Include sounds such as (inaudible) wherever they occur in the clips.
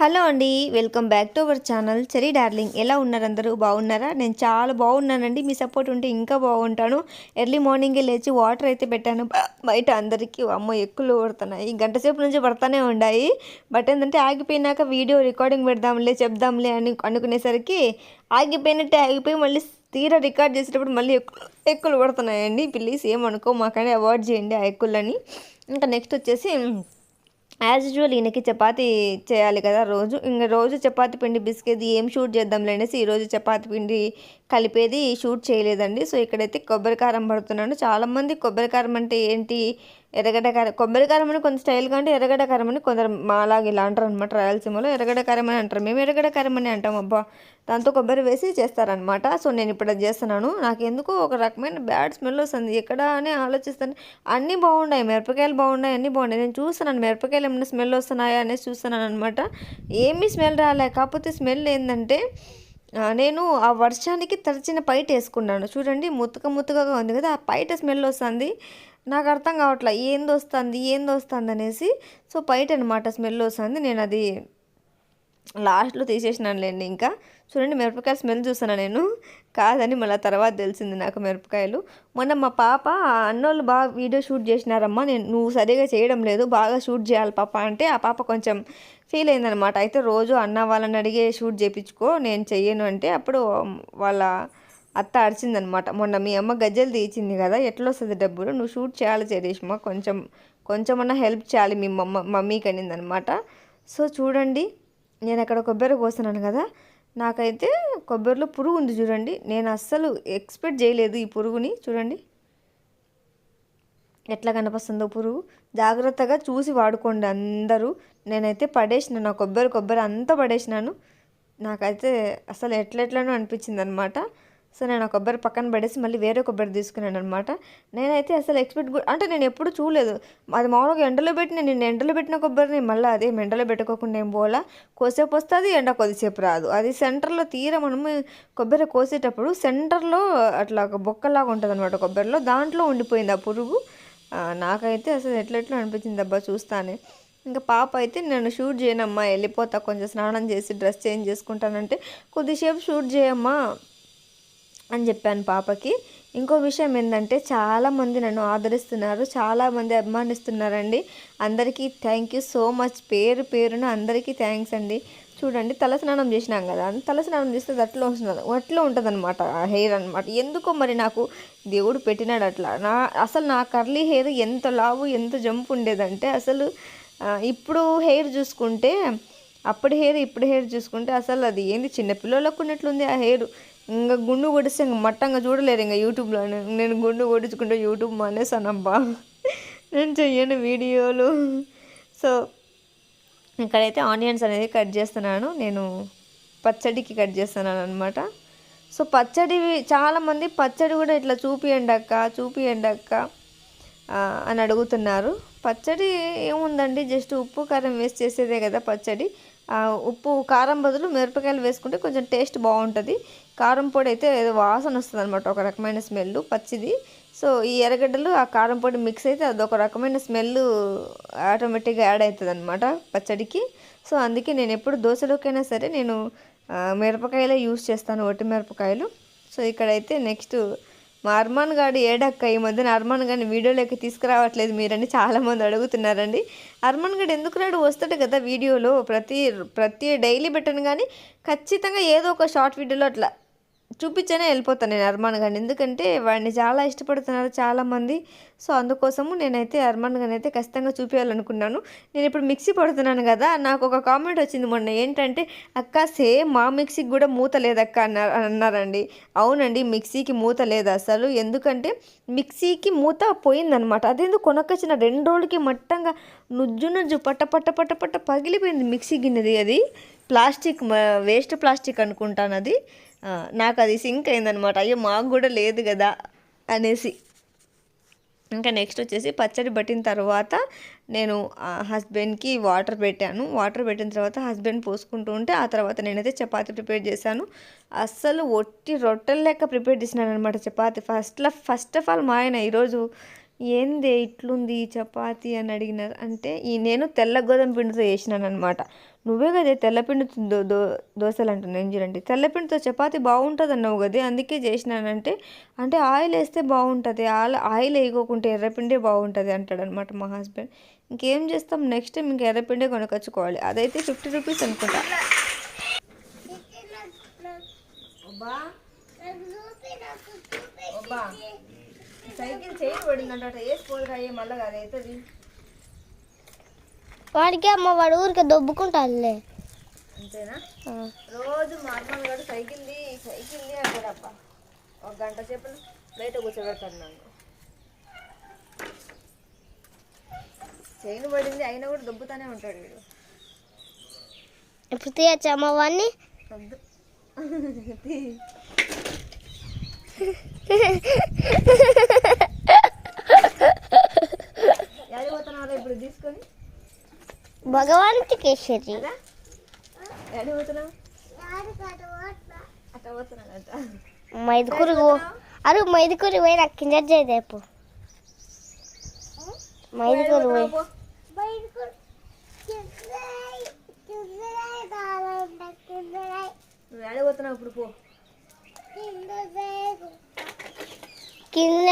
Hello అండి welcome back to our channel. Cherry darling ఎలా ఉన్నారు అందరూ? బాగున్నారా? నేను చాలా బాగున్నానండి. మీ సపోర్ట్ ఉంటే ఇంకా బాగుంటాను. ఎర్లీ మార్నింగే లేచి వాటర్ అయితే పెట్టాను. బయట అందరికీ అమ్మో ఎక్కులు పడుతున్నాయి. గంట సేపు నుంచి పడతానే ఉన్నాయి బట్ ఏంటంటే ఆగిపోయినాక వీడియో రికార్డింగ్ పెడదాంలే చెప్దాంలే అని అనుకునేసరికి ఆగిపోయినట్టే ఆగిపోయి మళ్ళీ తీరా రికార్డ్ చేసేటప్పుడు మళ్ళీ ఎక్కు ఎక్కులు పడుతున్నాయండి. ప్లీజ్ ఏమనుకో మాకనే అవాయిడ్ చేయండి ఆ ఎక్కులని ఇంకా నెక్స్ట్ వచ్చేసి యాజ్ యూజువల్ ఈయనకి చపాతీ చేయాలి కదా రోజు. ఇంకా రోజు చపాతి పిండి బిస్కెట్ ఏం షూట్ చేద్దాంలే అనేసి ఈరోజు చపాతి పిండి కలిపేది షూట్ చేయలేదండి. సో ఇక్కడైతే కొబ్బరి కారం పడుతున్నాను. చాలామంది కొబ్బరి కారం అంటే ఏంటి? ఎర్రగడ్డ కారం కొబ్బరి కారం అని కొంత స్టైల్గా అంటే ఎర్రగడ్డ కారం అని కొందరు మాలాగా ఇలా అంటారు అనమాట రాయలసీమలో ఎర్రగడ్డ కారం అని అంటారు. మేము ఎర్రగడ్డ కారం అని అంటాం అబ్బా దాంతో కొబ్బరి వేసి చేస్తారనమాట సో నేను ఇప్పుడు అది చేస్తున్నాను. నాకు ఎందుకో ఒక రకమైన బ్యాడ్ స్మెల్ వస్తుంది. ఎక్కడ అని ఆలోచిస్తాను. అన్నీ బాగున్నాయి మిరపకాయలు బాగున్నాయి అన్నీ బాగున్నాయి. నేను చూస్తున్నాను మిరపకాయలు ఏమైనా స్మెల్ వస్తున్నాయా అనేసి చూస్తున్నాను అనమాట ఏమీ స్మెల్ రాలే. కాకపోతే స్మెల్ ఏంటంటే నేను ఆ వర్షానికి తడిచిన పైట వేసుకున్నాను. చూడండి ముతక ముతకగా ఉంది కదా ఆ పైట స్మెల్ వస్తుంది. నాకు అర్థం కావట్లే ఏంది వస్తుంది ఏంది వస్తుంది అనేసి. సో బయట అనమాట స్మెల్ వస్తుంది. నేను అది లాస్ట్లో తీసేసినానులేండి ఇంకా. చూడండి మిరపకాయ స్మెల్ చూసాను నేను. కాదని మళ్ళీ తర్వాత తెలిసింది నాకు మిరపకాయలు. మొన్న మా పాప అన్నోళ్ళు బాగా వీడియో షూట్ చేసినారమ్మా. నేను నువ్వు సరిగా చేయడం లేదు బాగా షూట్ చేయాలి పాప అంటే ఆ పాప కొంచెం ఫీల్ అయిందనమాట. అయితే రోజు అన్న వాళ్ళని అడిగే షూట్ చేయించుకో నేను చెయ్యను అంటే అప్పుడు వాళ్ళ అత్త అరిచిందనమాట. మొన్న మీ అమ్మ గజ్జలు తీయించింది కదా ఎట్లా వస్తుంది డబ్బులు? నువ్వు షూట్ చేయాలి చేరేష్మా కొంచెం కొంచెమన్నా హెల్ప్ చేయాలి మీ మమ్మ మమ్మీకి అనిందనమాట. సో చూడండి నేను అక్కడ కొబ్బరి కోస్తున్నాను కదా నాకైతే కొబ్బరిలో పురుగు ఉంది చూడండి. నేను అస్సలు ఎక్స్పెక్ట్ చేయలేదు ఈ పురుగుని. చూడండి. ఎట్లా కనిపిస్తుందో పురుగు. జాగ్రత్తగా చూసి వాడుకోండి అందరూ. నేనైతే పడేసిన నా కొబ్బరి కొబ్బరి అంతా పడేసినాను. నాకైతే అసలు ఎట్లెట్లనో అనిపించింది అనమాట సో నేను ఆ కొబ్బరి పక్కన పడేసి మళ్ళీ వేరే కొబ్బరి తీసుకున్నాను అనమాట నేనైతే అసలు ఎక్స్పెక్ట్ అంటే నేను ఎప్పుడు చూడలేదు. అది మామూలుగా ఎండలో పెట్టిన నేను ఎండలో పెట్టిన కొబ్బరిని మళ్ళీ అదే ఎండలో పెట్టుకోకుండా ఏం పోలా కోసేపు వస్తుంది ఎండ కొద్దిసేపు రాదు. అది సెంటర్లో తీర మనము కొబ్బరి కోసేటప్పుడు సెంటర్లో అట్లా ఒక బొక్కలాగా ఉంటుంది అనమాట కొబ్బరిలో. దాంట్లో ఉండిపోయింది ఆ పురుగు. నాకైతే అసలు ఎట్లెట్లా అనిపించింది అబ్బా చూస్తానే. ఇంకా పాప అయితే నేను షూట్ చేయనమ్మా వెళ్ళిపోతా కొంచెం స్నానం చేసి డ్రెస్ చేంజ్ చేసుకుంటానంటే కొద్దిసేపు షూట్ చేయమ్మా. అని చెప్పాను పాపకి. ఇంకో విషయం ఏంటంటే చాలామంది నన్ను ఆదరిస్తున్నారు చాలామంది అభిమానిస్తున్నారండి. అందరికీ థ్యాంక్ యూ సో మచ్ పేరు పేరున అందరికీ థ్యాంక్స్ అండి. చూడండి తలస్నానం చేసినాం కదా తలస్నానం చేస్తే అట్లా వస్తున్నారు అట్లా ఉంటుంది అనమాట ఆ హెయిర్ అనమాట ఎందుకో మరి నాకు దేవుడు పెట్టినాడు అట్లా. నా అసలు నా కర్లీ హెయిర్ ఎంత లావు ఎంత జంప్ ఉండేదంటే అసలు ఇప్పుడు హెయిర్ చూసుకుంటే అప్పుడు హెయిర్ ఇప్పుడు హెయిర్ చూసుకుంటే అసలు అది ఏంది? చిన్న పిల్లలకు ఉన్నట్లుంది ఆ హెయిర్. ఇంకా గుండు కొడిస్తే ఇంక మట్టంగా చూడలేరు ఇంకా యూట్యూబ్లో నేను గుండు కొడుచుకుంటే యూట్యూబ్ మానేసానబ్బా నేను చెయ్యను వీడియోలు. సో ఇక్కడైతే ఆనియన్స్ అనేది కట్ చేస్తున్నాను. నేను పచ్చడికి కట్ చేస్తున్నాను అనమాట సో పచ్చడి చాలామంది పచ్చడి కూడా ఇట్లా చూపియండి అక్క చూపియండి అక్క అని అడుగుతున్నారు. పచ్చడి ఏముందండి? జస్ట్ ఉప్పు కారం వేస్ట్ చేసేదే కదా పచ్చడి. ఉప్పు కారం బదులు మిరపకాయలు వేసుకుంటే కొంచెం టేస్ట్ బాగుంటుంది. కారం పొడి అయితే ఏదో వాసన వస్తుంది అనమాట ఒక రకమైన స్మెల్ పచ్చిది. సో ఈ ఎర్రగడ్డలు ఆ కారం పొడి మిక్స్ అయితే అదొక రకమైన స్మెల్ ఆటోమేటిక్గా యాడ్ అవుతుంది అనమాట పచ్చడికి. సో అందుకే నేను ఎప్పుడు దోశలోకైనా సరే నేను మిరపకాయలే యూస్ చేస్తాను ఒట్టి మిరపకాయలు. సో ఇక్కడైతే నెక్స్ట్ మా అర్మాన్ గాడు ఏడక్క ఈ మధ్యన అర్మాన్ గారిని వీడియోలోకి తీసుకురావట్లేదు మీరని చాలామంది అడుగుతున్నారండి. అర్మాన్ గారు ఎందుకు రాడు? వస్తాడు కదా వీడియోలో ప్రతి ప్రతి డైలీ పెట్టను కానీ ఖచ్చితంగా ఏదో ఒక షార్ట్ వీడియోలో అట్లా చూపించనే వెళ్ళిపోతాను నేను అర్మాన్ గారిని. ఎందుకంటే వాడిని చాలా ఇష్టపడుతున్నారు చాలామంది. సో అందుకోసము నేనైతే అర్మాన్ గారిని అయితే ఖచ్చితంగా చూపించాలనుకున్నాను నేను ఇప్పుడు మిక్సీ పడుతున్నాను కదా నాకు ఒక కామెంట్ వచ్చింది మొన్న. ఏంటంటే అక్క సేమ్ మా మిక్సీకి కూడా మూత లేదక్క అన్నారు అన్నారండి. అవునండి మిక్సీకి మూత లేదు అసలు. ఎందుకంటే మిక్సీకి మూత పోయిందనమాట. అదేందుకు కొనకొచ్చిన రెండు రోజులకి మట్టంగా నుజ్జు నుజ్జు పట్ట పట్ట పట్ట పట్ట పగిలిపోయింది మిక్సీ గిన్నెది అది. ప్లాస్టిక్ వేస్ట్ ప్లాస్టిక్ అనుకుంటాను అది. నాకు అది సింక్ అయిందనమాట అయ్యో మాకు కూడా లేదు కదా అనేసి. ఇంకా నెక్స్ట్ వచ్చేసి పచ్చడి పట్టిన తర్వాత నేను హస్బెండ్కి వాటర్ పెట్టాను. వాటర్ పెట్టిన తర్వాత హస్బెండ్ పోసుకుంటూ ఉంటే ఆ తర్వాత నేనైతే చపాతీ ప్రిపేర్ చేశాను. అస్సలు ఒట్టి రొట్టెలు లెక్క ప్రిపేర్ చేసినాను అనమాట చపాతీ. ఫస్ట్లో ఫస్ట్ ఆఫ్ ఆల్ మా ఆయన ఈరోజు ఏంది ఇట్లుంది చపాతీ అని అడిగినారు. అంటే ఈ నేను తెల్ల గోధుమ పిండితో చేసినాను అనమాట నువ్వే కదే తెల్లపిండితో దో దో దోశలు అంటున్నా ఏం తెల్లపిండితో చపాతి బాగుంటుంది అన్నావు కదే అందుకే చేసినానంటే అంటే ఆయిల్ వేస్తే బాగుంటుంది ఆయిల్ ఆయిల్ వేయకోకుంటే ఎర్రపిండే బాగుంటుంది అంటాడు అనమాట మా హస్బెండ్. ఇంకేం చేస్తాం నెక్స్ట్ టైం ఇంకా ఎర్రపిండే కొనుకొచ్చుకోవాలి. అదైతే ఫిఫ్టీ రూపీస్ అనుకుంటా. సైకిల్ చేయి వేసుకోవాలి అయ్యే మళ్ళీ అది వాడికి అమ్మ వాడు ఊరికే దొబ్బుకుంటాడులే. అంతేనా? రోజు మా అమ్మమ్మ గారు సైకిల్ది ఒక గంట సేపు బయట కూర్చోబెడతాను నన్ను. చైన్ పడింది అయినా కూడా దొబ్బుతానే ఉంటాడు వీడు. ఇప్పుడు తీయచ్చా అమ్మ వాడిని. ఎక్కడికి (laughs) పోతున్నావు ఇప్పుడు తీసుకొని? భగవానికి కేసరి మైదుకూరు అరు మైదుకూరు పోయి నాకు కింద చేయదేపు మైదుకూరు పోయి. కింద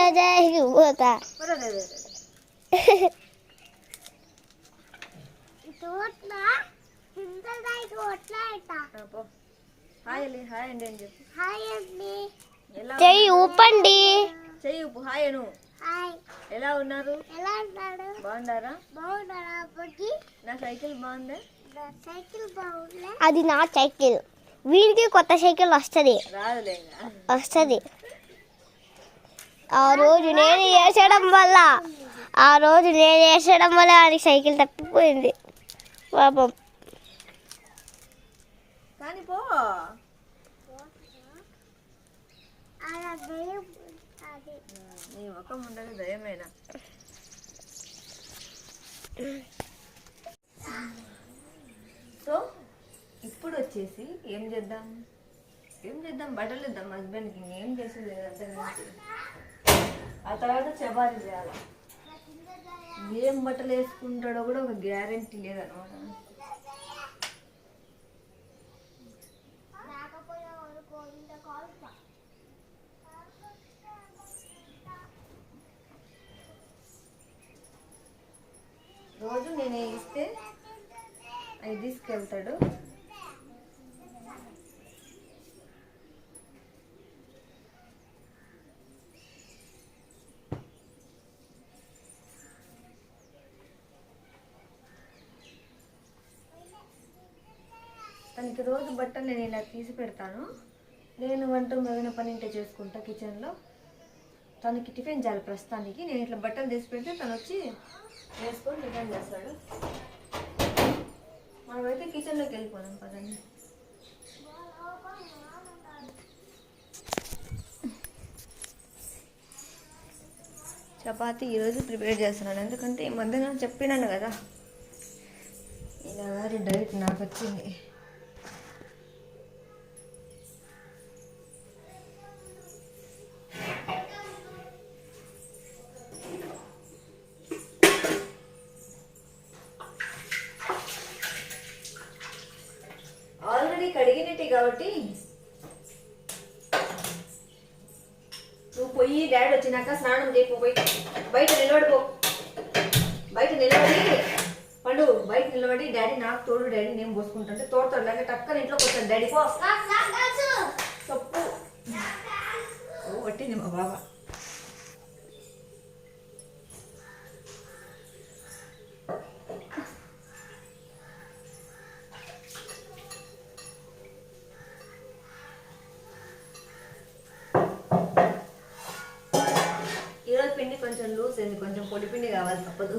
పోతా అరే, అరే, అరే, అరే. ఆ, పో హాయ్ అల్లి హాయ్ అండి అని చెప్పు. ఎలా చెయ్యి ఊపండి. చెయ్యి ఉప్పు హాయ్ అను. ఎలా ఉన్నారు? ఎలా బాగున్నారా? బాగున్నారా అప్పటికి? నా సైకిల్ బాగుందా? సైకిల్ బాగుందా? అది నా సైకిల్. వీడికి కొత్త సైకిల్ వస్తుంది. వస్తుంది. ఆ రోజు నేను వేసడం వల్ల ఆ రోజు నేను వేసడం వల్ల ఆడికి సైకిల్ తప్పిపోయింది. పాపం. కానీ పో. నీ ముఖం ఉండదు దయమేనా సో ఇప్పుడు వచ్చేసి ఏం చేద్దాం? ఏం చేద్దాం? బట్టలు ఇద్దాం హస్బెండ్కి ఏం చేసి లేదు అర్థం ఆ తర్వాత చపాతీ చేయాలి? ఏం బట్టలు వేసుకుంటాడో కూడా ఒక గ్యారంటీ లేదనమాట. రోజు నేను ఇస్తే అవి తీసుకెళ్తాడు తనకి రోజు బట్టలు నేను ఇలా తీసి పెడతాను. నేను వంట మెదన పని ఇంటే చేసుకుంటా కిచెన్లో. తనకి టిఫిన్ చేయాలి ప్రస్తుతానికి. నేను ఇట్లా బట్టలు తీసి పెడితే తను వచ్చి వేసుకొని టిఫిన్ చేస్తాడు. మనమైతే కిచెన్లోకి వెళ్ళిపోదాం పదండి. చపాతి ఈరోజు ప్రిపేర్ చేస్తున్నాను. ఎందుకంటే ఈ మధ్యన చెప్పినాను కదా. ఇలా గారి డైట్ నాకు వచ్చింది. ఆల్రెడీ కడిగినట్టే కాబట్టి నువ్వు పోయి డాడీ వచ్చినాక స్నానం చేయకు పోయి బయట నిలబడిపో. బయట నిలబడి పండు బయట నిలబడి డాడీ నాకు తోడు డాడీ నేను పోసుకుంటుంటే తోడతాడు లేక టక్కన ఇంట్లోకి వచ్చాడు డాడీ. పో. తప్పు. ఓ పట్టింది మా బాబా కొంచెం పొడిపిండి కావాలి తప్పదు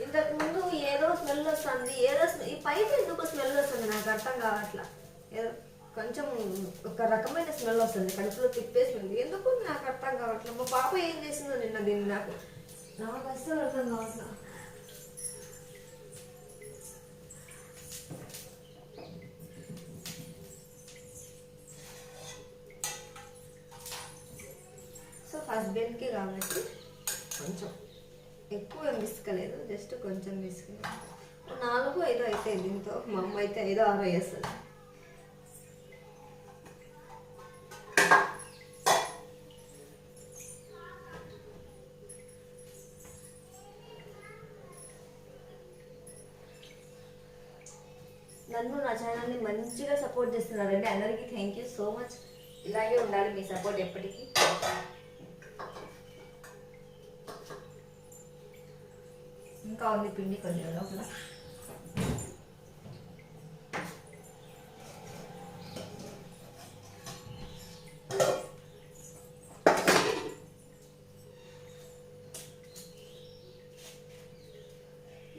ఇంతకు ముందు ఏదో స్మెల్ వస్తుంది ఏదో స్మెల్ ఒక రకమైన స్మెల్ వస్తుంది. కడుపులో తిప్పేస్తుంది. ఎందుకు నాకు అర్థం కావట్లేదు. మా పాప ఏం చేసిందో నిన్న దీన్ని నాకు. నాకు అస్సలు అర్థం కావట్లేదు సో హస్బెండ్కి కాబట్టి కొంచెం. ఎక్కువ ఏం విసుకలేదు జస్ట్ కొంచెం విసుకలేదు నాలుగు ఐదు అయితే దీంతో మా అమ్మ అయితే ఐదో ఆరో వేస్తుంది నన్ను నా ఛానల్ని మంచిగా సపోర్ట్ చేస్తున్నారండి. అందరికీ థ్యాంక్ యూ సో మచ్ ఇలాగే ఉండాలి మీ సపోర్ట్ ఎప్పటికీ. ఇంకా ఉంది పిండి కొంచెం లోపల.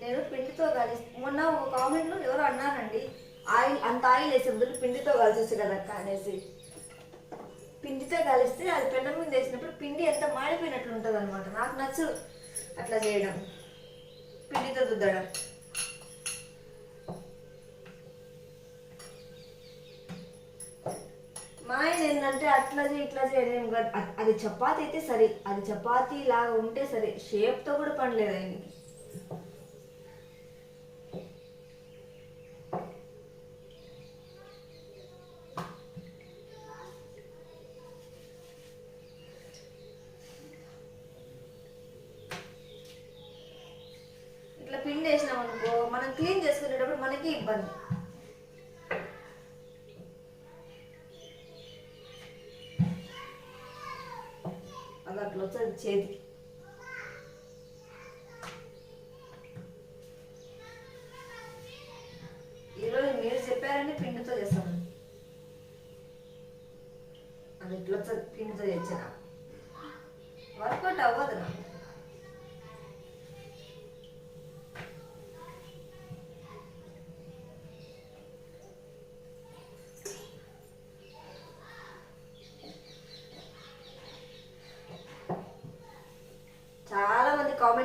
నేను పిండితో కాలేసి మొన్న ఒక కామెంట్లో ఎవరో అన్నారండి ఆయిల్ అంత ఆయిల్ వేసే బదులు పిండితో కలిసొచ్చు కదక్క అనేసి. పిండితో కలిస్తే అది పెండ మీద వేసినప్పుడు పిండి ఎంత మాడిపోయినట్లు ఉంటుంది అనమాట నాకు నచ్చు అట్లా చేయడం. పిండితో దుద్దడం మా ఆయన ఏంటంటే అట్లా చేయి ఇట్లా చేయడం కాదు. అది చపాతి అయితే సరే అది చపాతీ లాగా ఉంటే సరే షేప్తో కూడా పని లేదు ఆయనకి ఇట్లా పిండి వేసినాం అనుకో మనం క్లీన్ చేసుకునేటప్పుడు మనకి ఇబ్బంది అది అట్లా వచ్చేది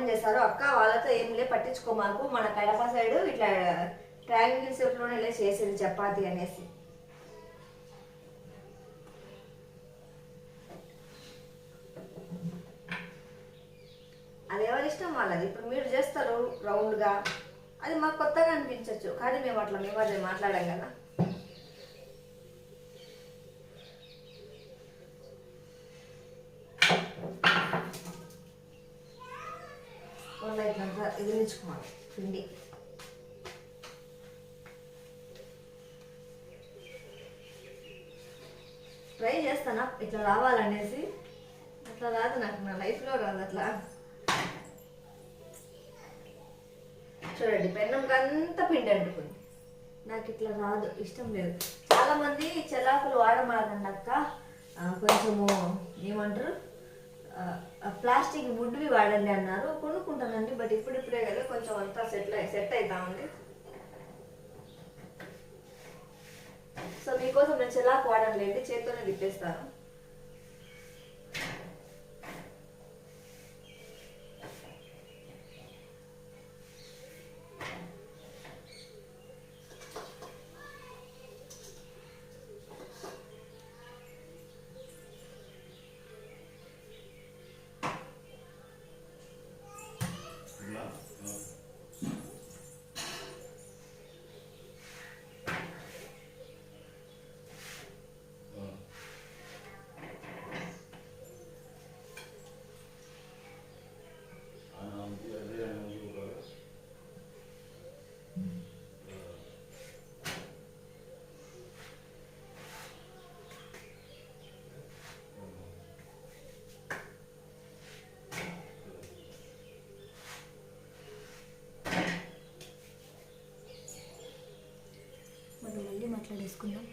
మంది చేశారు అక్క వాళ్ళతో ఏం లే పట్టించుకోమాకు మన కడప సైడ్ ఇట్లా ట్రయాంగిల్ షేప్లోనే లే చేసేది చపాతి అనేసి. అది ఎవరి ఇష్టం వాళ్ళది? ఇప్పుడు మీరు చేస్తారు రౌండ్గా. అది మాకు కొత్తగా అనిపించవచ్చు కానీ మేము అట్లా మేము అదే మాట్లాడాం కదా. బాగా ఎదిరించుకోవాలి. పిండి. ట్రై చేస్తానా? ఇట్లా రావాలనేసి? అట్లా రాదు నాకు నా లైఫ్లో రాదు అట్లా. చూడండి పెన్నంకి అంతా పిండి అంటుకుంది. నాకు ఇట్లా రాదు ఇష్టం లేదు. చాలా మంది చెలాకులు వాడమాకండి అక్క కొంచెము ఏమంటారు? ప్లాస్టిక్ వుడ్వి వాడండి అన్నారు. కొనుక్కుంటానండి బట్ ఇప్పుడిప్పుడే కదా కొంచెం అంతా సెట్ సెట్ అవుతా ఉంది. సో మీకోసం నేను చెలాకు వాడను లేండి చేత్తోనే తిప్పేస్తాను మాట్లాడేసుకుందాం